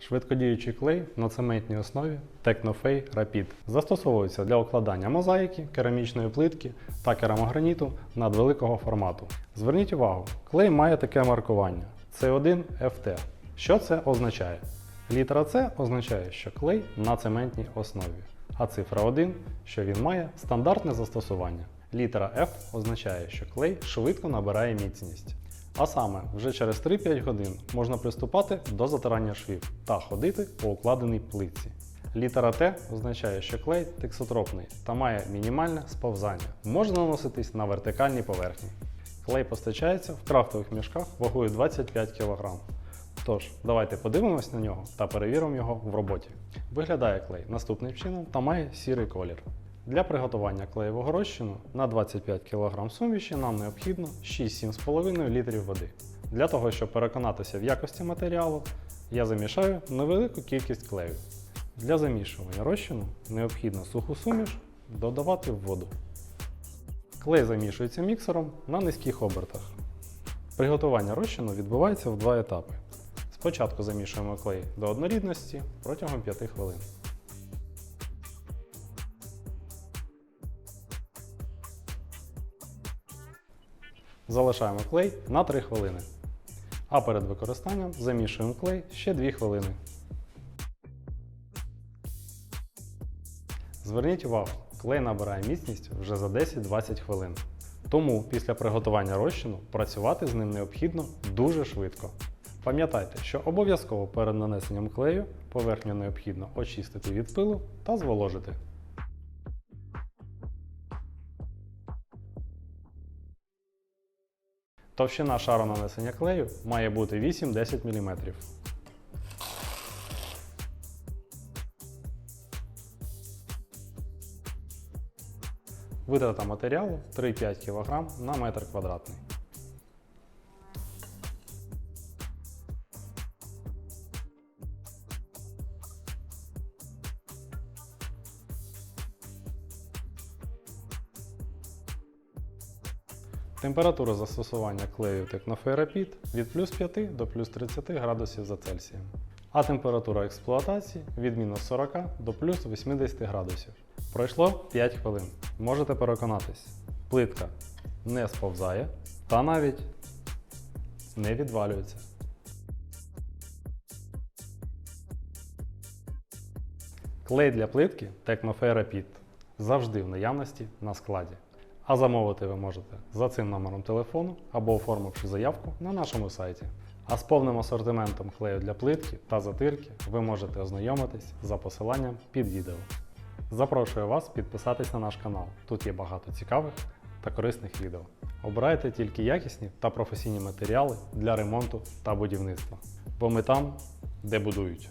Швидкодіючий клей на цементній основі Technofay Rapid застосовується для укладання мозаїки, керамічної плитки та керамограніту надвеликого формату. Зверніть увагу, клей має таке маркування C1 FT. Що це означає? Літера С означає, що клей на цементній основі, а цифра 1, що він має стандартне застосування. Літера F означає, що клей швидко набирає міцність. А саме, вже через 3-5 годин можна приступати до затирання швів та ходити по укладеній плитці. Літера Т означає, що клей тексотропний та має мінімальне сповзання. Може наноситись на вертикальній поверхні. Клей постачається в крафтових мішках вагою 25 кг. Тож, давайте подивимось на нього та перевіримо його в роботі. Виглядає клей наступним чином та має сірий колір. Для приготування клеєвого розчину на 25 кг суміші нам необхідно 6-7,5 літрів води. Для того, щоб переконатися в якості матеріалу, я замішаю невелику кількість клею. Для замішування розчину необхідно суху суміш додавати в воду. Клей замішується міксером на низьких обертах. Приготування розчину відбувається в два етапи. Спочатку замішуємо клей до однорідності протягом 5 хвилин. Залишаємо клей на 3 хвилини. А перед використанням замішуємо клей ще 2 хвилини. Зверніть увагу, клей набирає міцність вже за 10-20 хвилин. Тому після приготування розчину працювати з ним необхідно дуже швидко. Пам'ятайте, що обов'язково перед нанесенням клею поверхню необхідно очистити від пилу та зволожити. Товщина шару нанесення клею має бути 8-10 мм. Витрата матеріалу 3-5 кг на метр квадратний. Температура застосування клею Техноферапід від плюс 5 до плюс 30 градусів за Цельсієм. А температура експлуатації від мінус 40 до плюс 80 градусів. Пройшло 5 хвилин. Можете переконатись, плитка не сповзає та навіть не відвалюється. Клей для плитки Technoferapid завжди в наявності на складі. А замовити ви можете за цим номером телефону або оформивши заявку на нашому сайті. А з повним асортиментом клею для плитки та затирки ви можете ознайомитись за посиланням під відео. Запрошую вас підписатись на наш канал. Тут є багато цікавих та корисних відео. Обирайте тільки якісні та професійні матеріали для ремонту та будівництва. Бо ми там, де будують.